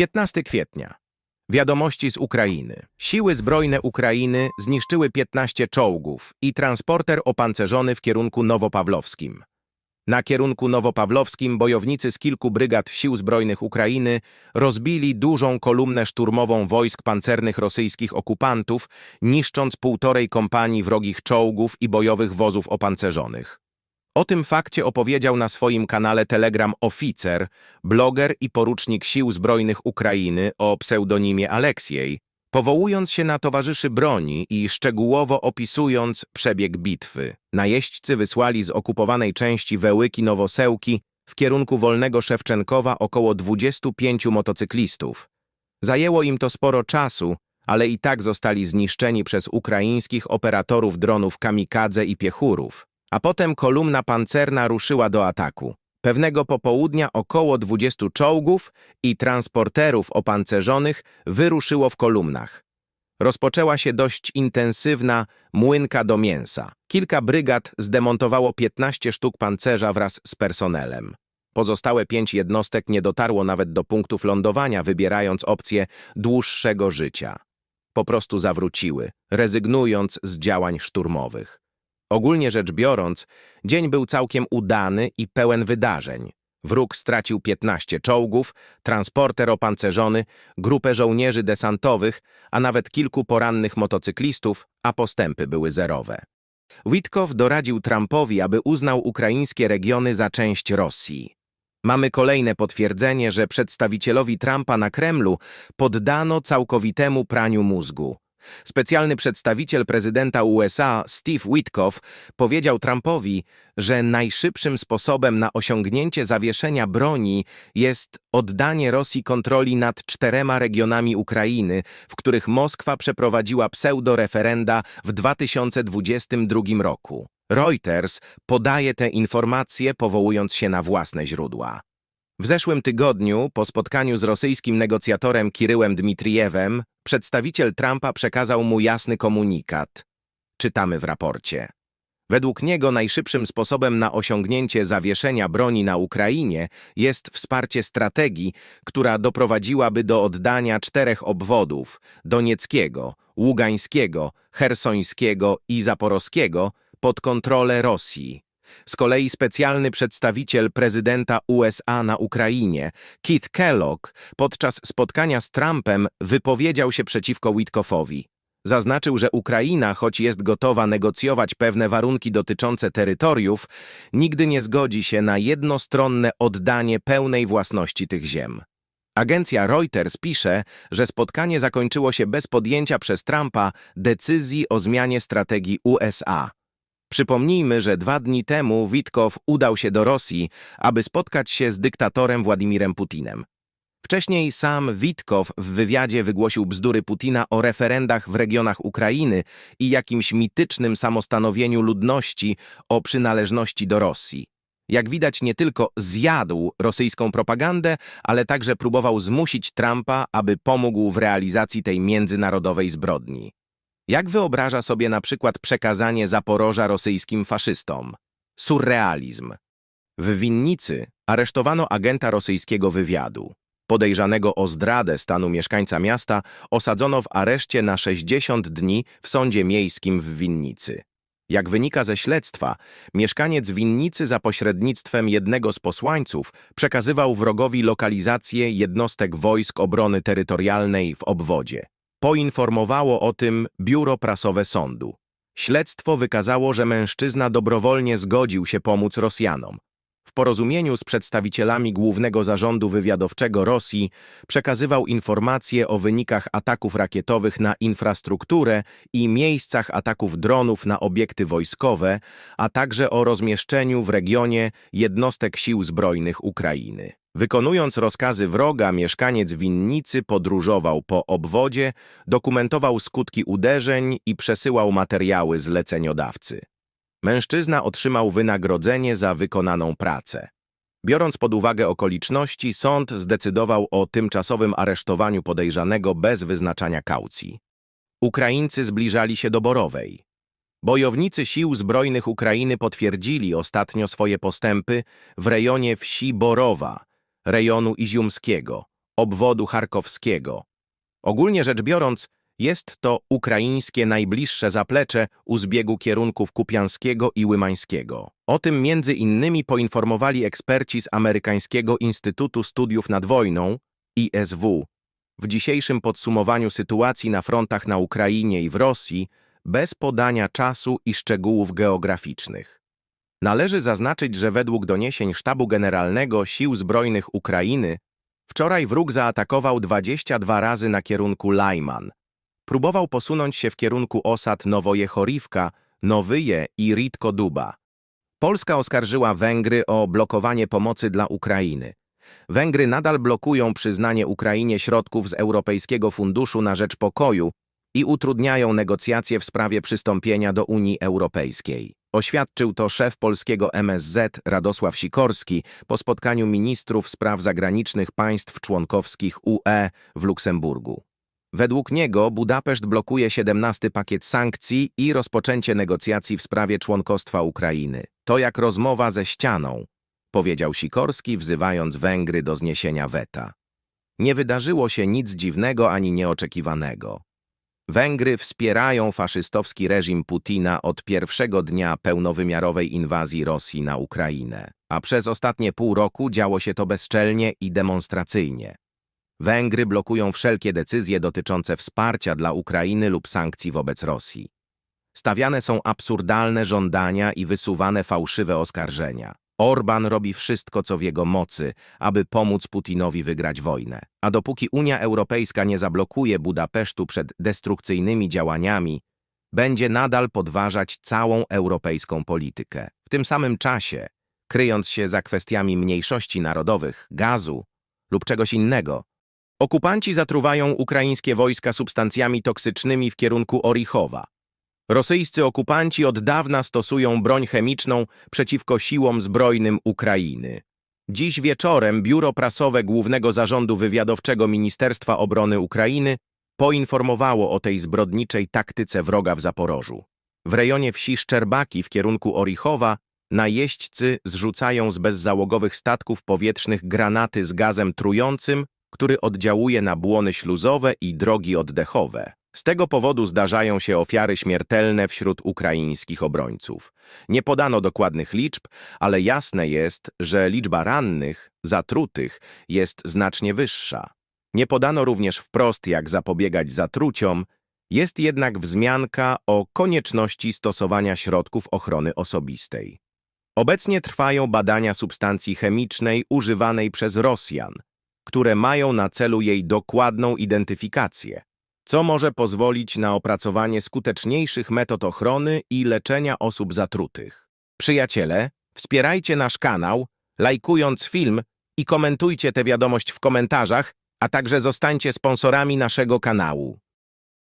15 kwietnia. Wiadomości z Ukrainy. Siły zbrojne Ukrainy zniszczyły 15 czołgów i transporter opancerzony w kierunku nowopawlowskim. Na kierunku nowopawlowskim bojownicy z kilku brygad Sił Zbrojnych Ukrainy rozbili dużą kolumnę szturmową wojsk pancernych rosyjskich okupantów, niszcząc półtorej kompanii wrogich czołgów i bojowych wozów opancerzonych. O tym fakcie opowiedział na swoim kanale Telegram oficer, bloger i porucznik Sił Zbrojnych Ukrainy o pseudonimie Aleksiej, powołując się na towarzyszy broni i szczegółowo opisując przebieg bitwy. Najeźdźcy wysłali z okupowanej części Wełyki Nowosełki w kierunku Wolnego Szewczenkowa około 25 motocyklistów. Zajęło im to sporo czasu, ale i tak zostali zniszczeni przez ukraińskich operatorów dronów kamikadze i piechurów. A potem kolumna pancerna ruszyła do ataku. Pewnego popołudnia około 20 czołgów i transporterów opancerzonych wyruszyło w kolumnach. Rozpoczęła się dość intensywna młynka do mięsa. Kilka brygad zdemontowało 15 sztuk pancerza wraz z personelem. Pozostałe pięć jednostek nie dotarło nawet do punktów lądowania, wybierając opcję dłuższego życia. Po prostu zawróciły, rezygnując z działań szturmowych. Ogólnie rzecz biorąc, dzień był całkiem udany i pełen wydarzeń. Wróg stracił 15 czołgów, transporter opancerzony, grupę żołnierzy desantowych, a nawet kilku porannych motocyklistów, a postępy były zerowe. Witkow doradził Trumpowi, aby uznał ukraińskie regiony za część Rosji. Mamy kolejne potwierdzenie, że przedstawicielowi Trumpa na Kremlu poddano całkowitemu praniu mózgu. Specjalny przedstawiciel prezydenta USA Steve Witkoff powiedział Trumpowi, że najszybszym sposobem na osiągnięcie zawieszenia broni jest oddanie Rosji kontroli nad czterema regionami Ukrainy, w których Moskwa przeprowadziła pseudoreferenda w 2022 roku. Reuters podaje te informacje powołując się na własne źródła. W zeszłym tygodniu, po spotkaniu z rosyjskim negocjatorem Kiryłem Dmitrijewem, przedstawiciel Trumpa przekazał mu jasny komunikat. Czytamy w raporcie. Według niego najszybszym sposobem na osiągnięcie zawieszenia broni na Ukrainie jest wsparcie strategii, która doprowadziłaby do oddania czterech obwodów Donieckiego, Ługańskiego, Hersońskiego i Zaporowskiego pod kontrolę Rosji. Z kolei specjalny przedstawiciel prezydenta USA na Ukrainie, Keith Kellogg, podczas spotkania z Trumpem wypowiedział się przeciwko Witkoffowi. Zaznaczył, że Ukraina, choć jest gotowa negocjować pewne warunki dotyczące terytoriów, nigdy nie zgodzi się na jednostronne oddanie pełnej własności tych ziem. Agencja Reuters pisze, że spotkanie zakończyło się bez podjęcia przez Trumpa decyzji o zmianie strategii USA. Przypomnijmy, że dwa dni temu Witkow udał się do Rosji, aby spotkać się z dyktatorem Władimirem Putinem. Wcześniej sam Witkow w wywiadzie wygłosił bzdury Putina o referendach w regionach Ukrainy i jakimś mitycznym samostanowieniu ludności o przynależności do Rosji. Jak widać, nie tylko zjadł rosyjską propagandę, ale także próbował zmusić Trumpa, aby pomógł w realizacji tej międzynarodowej zbrodni. Jak wyobraża sobie na przykład przekazanie Zaporoża rosyjskim faszystom? Surrealizm. W winnicy aresztowano agenta rosyjskiego wywiadu. Podejrzanego o zdradę stanu mieszkańca miasta osadzono w areszcie na 60 dni w sądzie miejskim w winnicy. Jak wynika ze śledztwa, mieszkaniec winnicy za pośrednictwem jednego z posłańców przekazywał wrogowi lokalizację jednostek wojsk obrony terytorialnej w obwodzie. Poinformowało o tym biuro prasowe sądu. Śledztwo wykazało, że mężczyzna dobrowolnie zgodził się pomóc Rosjanom. W porozumieniu z przedstawicielami Głównego Zarządu Wywiadowczego Rosji przekazywał informacje o wynikach ataków rakietowych na infrastrukturę i miejscach ataków dronów na obiekty wojskowe, a także o rozmieszczeniu w regionie jednostek sił zbrojnych Ukrainy. Wykonując rozkazy wroga, mieszkaniec winnicy podróżował po obwodzie, dokumentował skutki uderzeń i przesyłał materiały zleceniodawcy. Mężczyzna otrzymał wynagrodzenie za wykonaną pracę. Biorąc pod uwagę okoliczności, sąd zdecydował o tymczasowym aresztowaniu podejrzanego bez wyznaczania kaucji. Ukraińcy zbliżali się do Borowej. Bojownicy sił zbrojnych Ukrainy potwierdzili ostatnio swoje postępy w rejonie wsi Borowa, rejonu Iziumskiego, obwodu charkowskiego. Ogólnie rzecz biorąc, jest to ukraińskie najbliższe zaplecze u zbiegu kierunków Kupianskiego i Łymańskiego. O tym między innymi poinformowali eksperci z Amerykańskiego Instytutu Studiów nad Wojną, ISW, w dzisiejszym podsumowaniu sytuacji na frontach na Ukrainie i w Rosji bez podania czasu i szczegółów geograficznych. Należy zaznaczyć, że według doniesień Sztabu Generalnego Sił Zbrojnych Ukrainy wczoraj wróg zaatakował 22 razy na kierunku Lajman. Próbował posunąć się w kierunku osad Nowojechorivka, Nowyje i Ritko-Duba. Polska oskarżyła Węgry o blokowanie pomocy dla Ukrainy. Węgry nadal blokują przyznanie Ukrainie środków z Europejskiego Funduszu na Rzecz Pokoju i utrudniają negocjacje w sprawie przystąpienia do Unii Europejskiej. Oświadczył to szef polskiego MSZ Radosław Sikorski po spotkaniu ministrów spraw zagranicznych państw członkowskich UE w Luksemburgu. Według niego Budapeszt blokuje 17 pakiet sankcji i rozpoczęcie negocjacji w sprawie członkostwa Ukrainy. To jak rozmowa ze ścianą, powiedział Sikorski, wzywając Węgry do zniesienia weta. Nie wydarzyło się nic dziwnego ani nieoczekiwanego. Węgry wspierają faszystowski reżim Putina od pierwszego dnia pełnowymiarowej inwazji Rosji na Ukrainę, a przez ostatnie pół roku działo się to bezczelnie i demonstracyjnie. Węgry blokują wszelkie decyzje dotyczące wsparcia dla Ukrainy lub sankcji wobec Rosji. Stawiane są absurdalne żądania i wysuwane fałszywe oskarżenia. Orban robi wszystko, co w jego mocy, aby pomóc Putinowi wygrać wojnę. A dopóki Unia Europejska nie zablokuje Budapesztu przed destrukcyjnymi działaniami, będzie nadal podważać całą europejską politykę. W tym samym czasie, kryjąc się za kwestiami mniejszości narodowych, gazu lub czegoś innego, okupanci zatruwają ukraińskie wojska substancjami toksycznymi w kierunku Orichowa. Rosyjscy okupanci od dawna stosują broń chemiczną przeciwko siłom zbrojnym Ukrainy. Dziś wieczorem Biuro Prasowe Głównego Zarządu Wywiadowczego Ministerstwa Obrony Ukrainy poinformowało o tej zbrodniczej taktyce wroga w Zaporożu. W rejonie wsi Szczerbaki w kierunku Orichowa najeźdźcy zrzucają z bezzałogowych statków powietrznych granaty z gazem trującym, który oddziałuje na błony śluzowe i drogi oddechowe. Z tego powodu zdarzają się ofiary śmiertelne wśród ukraińskich obrońców. Nie podano dokładnych liczb, ale jasne jest, że liczba rannych, zatrutych jest znacznie wyższa. Nie podano również wprost, jak zapobiegać zatruciom, jest jednak wzmianka o konieczności stosowania środków ochrony osobistej. Obecnie trwają badania substancji chemicznej używanej przez Rosjan, które mają na celu jej dokładną identyfikację co może pozwolić na opracowanie skuteczniejszych metod ochrony i leczenia osób zatrutych. Przyjaciele, wspierajcie nasz kanał, lajkując film i komentujcie tę wiadomość w komentarzach, a także zostańcie sponsorami naszego kanału.